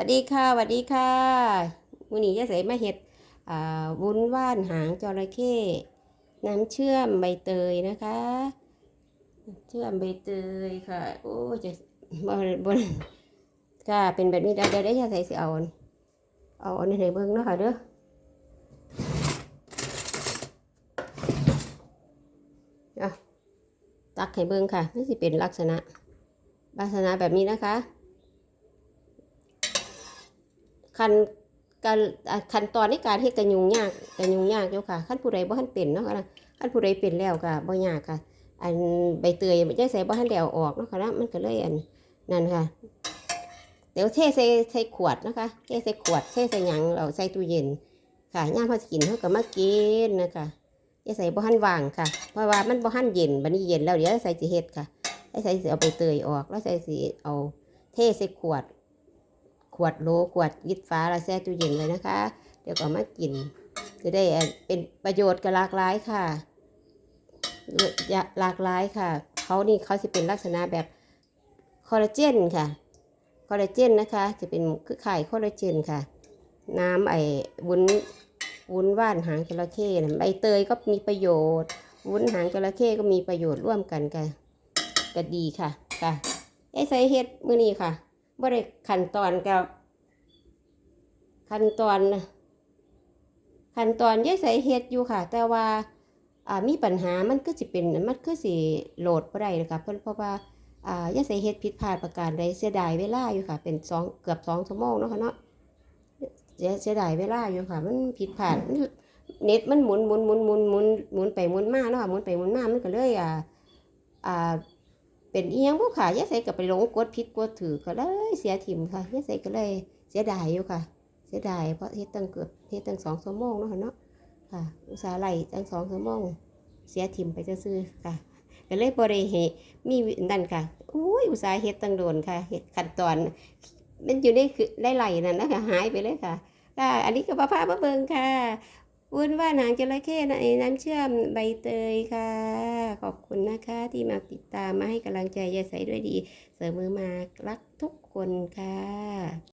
วัสดีค่ะสวัสดีค่ะมื้อนี้จะใส่มาเห็ดอ่าวุ้นว่านหางจระเข้น้ำเชื่อมใบเตยนะคะเชื่อมใบเตยค่ะโอ้จะบนบนค่ะเป็นแบบนี้เดี๋ยวได้จะใส่สิเอาอันเอาอันนี้ให้เบิ่งเนาะค่ะเด้อตักให้เบิ่งค่ะนี่สิเป็นลักษณะลักษณะแบบนี้นะคะ คันการขั้นตอนในการเฮ็ดกระยุงยากกระยุงยากเจ้าค่ะขั้นผู้ใดบ่ทันเป็นเนาะค่ะขั้นผู้ใดเป็นแล้วก็บ่ยากค่ะ อันใบเตยมันจะใส่บ่ทันแล้วออกเนาะค่ะนะมันก็เลยอันนั่นค่ะ เดี๋ยวเทใส่ใส่ขวดนะคะเทใส่ขวดเทใส่หยังเราใส่ตู้เย็น ค่ะย่ามเฮาสิกินเฮาก็มากินนะคะจะใส่บ่ทันวางค่ะ เพราะว่ามันบ่ทันเย็นบัดนี้เย็นแล้วเดี๋ยวใส่สิเฮ็ดค่ะใส่สิเอาใบเตยออกแล้วใส่สิเอาเทใส่ขวด ขวดโลขวดยิดฟ้าแล้วแช่ตู้เย็นเลยนะคะ เดี๋ยวก็มากิน จะได้เป็นประโยชน์กับหลากหลายค่ะเอ่ออย่าหลากหลายค่ะเขานี่เขาจะเป็นลักษณะแบบคอลลาเจนค่ะคอลลาเจนนะคะ จะเป็นคือไข่คอลลาเจนค่ะ น้ำไอ้วุ้นวุ้นว่านหางจระเข้น่ะใบเตยก็มีประโยชน์วุ้นหางจระเข้ก็มีประโยชน์ร่วมกันค่ะก็ดีค่ะค่ะไอ้ใส่เฮ็ดมือนี้ค่ะ บ่ได้ขั้นตอนกับขั้นตอนขั้นตอนยายใส่เฮ็ดอยู่ค่ะ แต่ว่าอ่ามีปัญหามันก็สิเป็นมันก็สิโหลดบ่ได้นะคะเพราะเพราะว่าอ่ายายใส่เฮ็ดผิดพลาดประการใดเสียดายเวลาอยู่ค่ะ เป็นสองเกือบสองชั่วโมงเนาะค่ะเนาะเสียเสียดายเวลาอยู่ค่ะ มันผิดพลาดเน็ตมันหมุนหมุนหมุนหมุนหมุนหมุนไปหมุนมาเนาะค่ะหมุนไปหมุนมามันก็เลยอ่าอ่า เป็นอียงบ่ค่ะยายใส่ก็ไปลงกดผิดกดถือก็เลยเสียถิ่มค่ะยายใส่ก็เลยเสียดายอยู่ค่ะ เสียดายเพราะเฮ็ดตั้งเกือบเฮ็ดตั้งสองชั่วโมงเนาะเนาะค่ะ อุตส่าห์ไล่ตั้งสองชั่วโมงเสียถิ่มไปซื่อค่ะก็เลยบ่ได้เฮมีนั่นค่ะอุ้ยอุตส่าห์เฮ็ดตั้งโดนค่ะเฮ็ดขั้นตอน มันอยู่ในคือได้ไหลนั่นนะคะหายไปเลยค่ะค่ะอันนี้ก็พาพามาเบิงค่ะ วุ้นว่านหางจระเข้นะไอ้น้ำเชื่อมใบเตยค่ะ ขอบคุณนะคะ ที่มาติดตามมาให้กำลังใจยายใสด้วยดี เสริมมือมารักทุกคนค่ะ